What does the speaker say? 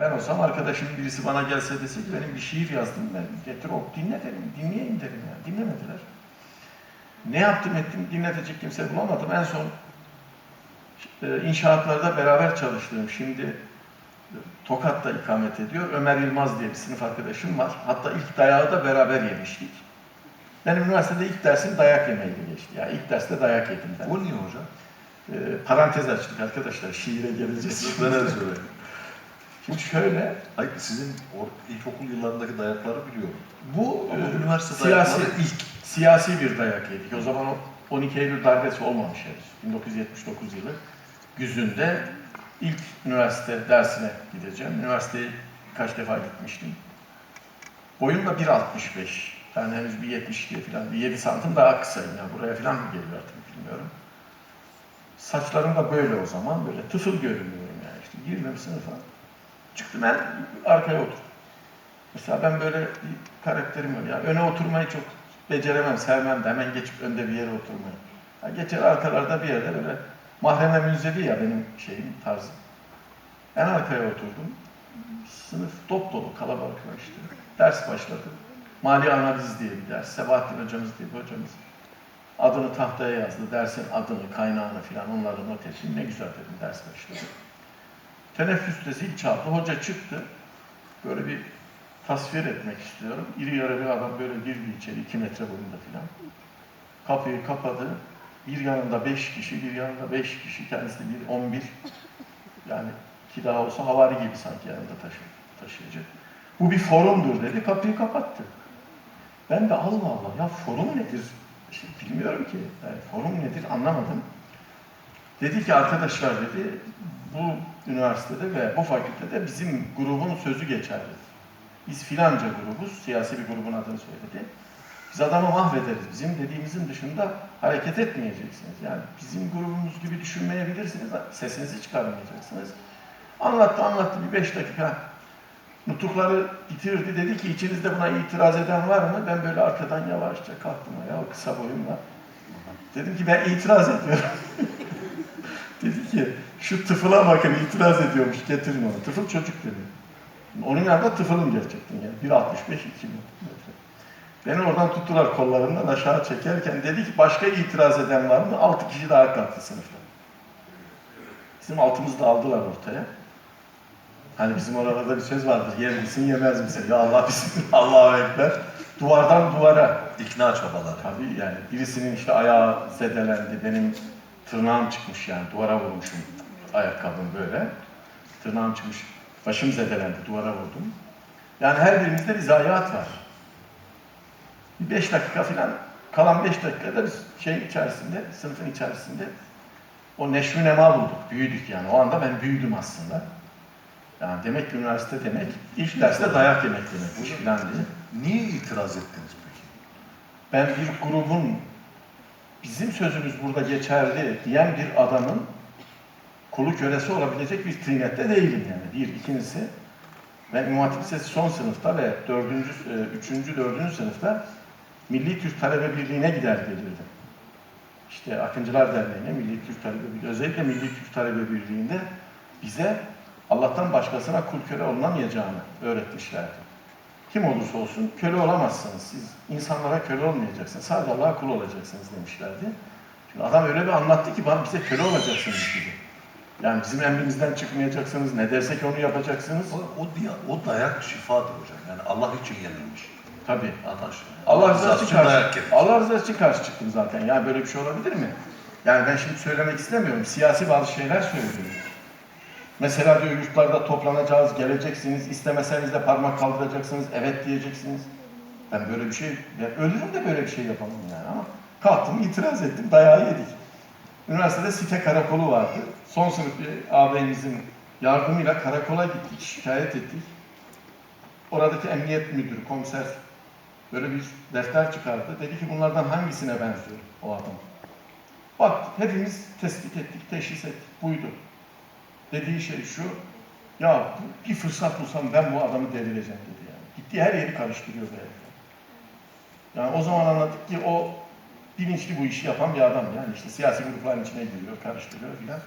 Ben olsam arkadaşımın birisi bana gelse dese ki benim bir şiir yazdım ben getir ok dinle derim, dinleyeyim derim ya. Dinlemediler. Ne yaptım ettim dinletecek kimse bulamadım. En son e, inşaatlarda beraber çalıştığım şimdi e, Tokat'ta ikamet ediyor. Ömer Yılmaz diye bir sınıf arkadaşım var. Hatta ilk dayağı da beraber yemiştik. Benim üniversitede ilk dersim dayak yemeyle geçti. Yani ilk derste dayak yedim ben. O niye hocam? E, parantez açtık arkadaşlar. Şiire geleceğiz. Ben öyle. Şimdi şöyle, Hayır sizin or- ilkokul yıllarındaki dayakları biliyorum. bu Ama e, üniversite siyasi, dayakları ilk. siyasi bir dayak yedik. O zaman o 12 Eylül darbesi olmamış henüz. 1979 yılı güzünde ilk üniversite dersine gideceğim. Üniversiteye birkaç defa gitmiştim. Boyum da 1.65. Yani henüz bir 72 falan, bir 7 santim daha kısayım. Yani buraya falan mı geliyor artık bilmiyorum. Saçlarım da böyle o zaman, böyle tıfıl görünüyorum yani. İşte girdim sınıfa. Çıktım ben arkaya oturdum. Mesela ben böyle bir karakterim var. Yani öne oturmayı çok beceremem, sevmem de hemen geçip önde bir yere oturmayı. Ya geçer arkalarda bir yerde böyle mahreme münzevi ya benim şeyim, tarzım. En arkaya oturdum. Sınıf dop dolu, kalabalıklar işte. Ders başladı. Mali analiz diye bir ders. Sebahattin hocamız diye bir hocamız. Adını tahtaya yazdı. Dersin adını, kaynağını filan onları not ettim. Ne güzel dedim ders başladı. Teneffüste zil çaldı. Hoca çıktı. Böyle bir tasvir etmek istiyorum. İri yarı bir adam böyle girdi içeri. iki metre boyunda filan. Kapıyı kapadı. Bir yanında beş kişi, bir yanında beş kişi. Kendisi bir on bir. Yani ki daha olsa havari gibi sanki yanında taşı, taşıyacak. Bu bir forumdur dedi. Kapıyı kapattı. Ben de Allah Allah ya forum nedir? Şey, bilmiyorum ki. Yani forum nedir anlamadım. Dedi ki arkadaşlar dedi bu üniversitede ve bu fakültede bizim grubun sözü geçerli. Biz filanca grubuz, siyasi bir grubun adını söyledi. Biz adamı mahvederiz. Bizim dediğimizin dışında hareket etmeyeceksiniz. Yani bizim grubumuz gibi düşünmeyebilirsiniz. Sesinizi çıkarmayacaksınız. Anlattı anlattı bir beş dakika. Nutukları bitirdi. Dedi ki içinizde buna itiraz eden var mı? Ben böyle arkadan yavaşça kalktım ya kısa boyumla. Dedim ki ben itiraz ediyorum. dedi ki şu tıfıla bakın itiraz ediyormuş getirin onu. Tıfıl çocuk dedi. Onun yanında tıfılım gerçekten yani. 1.65 2 metre. Beni oradan tuttular kollarımdan aşağı çekerken dedi ki başka itiraz eden var mı? 6 kişi daha kalktı sınıfta. Bizim altımızı da aldılar ortaya. Hani bizim oralarda bir söz vardır. Yer misin yemez misin? Ya Allah bizim Allah'a ekber. Duvardan duvara. İkna çabaları. Tabii yani birisinin işte ayağı zedelendi. Benim tırnağım çıkmış yani duvara vurmuşum. Ayakkabım böyle. Tırnağım çıkmış. Başım zedelendi. Duvara vurdum. Yani her birimizde bir zayiat var. Bir beş dakika falan kalan beş dakikada biz şey içerisinde, sınıfın içerisinde o neşvi nema bulduk. Büyüdük yani. O anda ben büyüdüm aslında. Yani demek ki üniversite demek, ilk derste dayak yemek demekmiş falan diye. Niye itiraz ettiniz peki? Ben bir grubun bizim sözümüz burada geçerli diyen bir adamın kulu kölesi olabilecek bir tıynette değilim yani. Bir, ikincisi ben İmam Hatip son sınıfta ve dördüncü, e, üçüncü, dördüncü sınıfta Milli Türk Talebe Birliği'ne gider gelirdim. İşte Akıncılar Derneği'ne, Milli Türk Talebe Birliği, özellikle Milli Türk Talebe Birliği'nde bize Allah'tan başkasına kul köle olunamayacağını öğretmişlerdi. Kim olursa olsun köle olamazsınız. Siz insanlara köle olmayacaksınız. Sadece Allah'a kul olacaksınız demişlerdi. Şimdi adam öyle bir anlattı ki bana bize köle olacaksınız gibi. Yani bizim emrimizden çıkmayacaksınız. Ne dersek onu yapacaksınız. O, o, o dayak şifadır hocam. Yani Allah için yenilmiş. Tabii. Anlaşılıyor. Allah rızası için karşı. Allah rızası için karşı çıktım zaten. Yani böyle bir şey olabilir mi? Yani ben şimdi söylemek istemiyorum. Siyasi bazı şeyler söylüyorum. Mesela diyor yurtlarda toplanacağız, geleceksiniz, istemeseniz de parmak kaldıracaksınız, evet diyeceksiniz. Ben böyle bir şey, ben ölürüm de böyle bir şey yapamam yani ama kalktım, itiraz ettim, dayağı yedik. Üniversitede site karakolu vardı. Son sınıf bir ağabeyimizin yardımıyla karakola gittik, şikayet ettik. Oradaki emniyet müdürü, komiser böyle bir defter çıkardı. Dedi ki bunlardan hangisine benziyor o adam? Bak hepimiz tespit ettik, teşhis ettik. Buydu. Dediği şey şu, ya bir fırsat bulsam ben bu adamı devireceğim dedi yani. Gittiği her yeri karıştırıyor be. Yani o zaman anladık ki o bilinçli bu işi yapan bir adam yani işte siyasi grupların içine giriyor, karıştırıyor filan.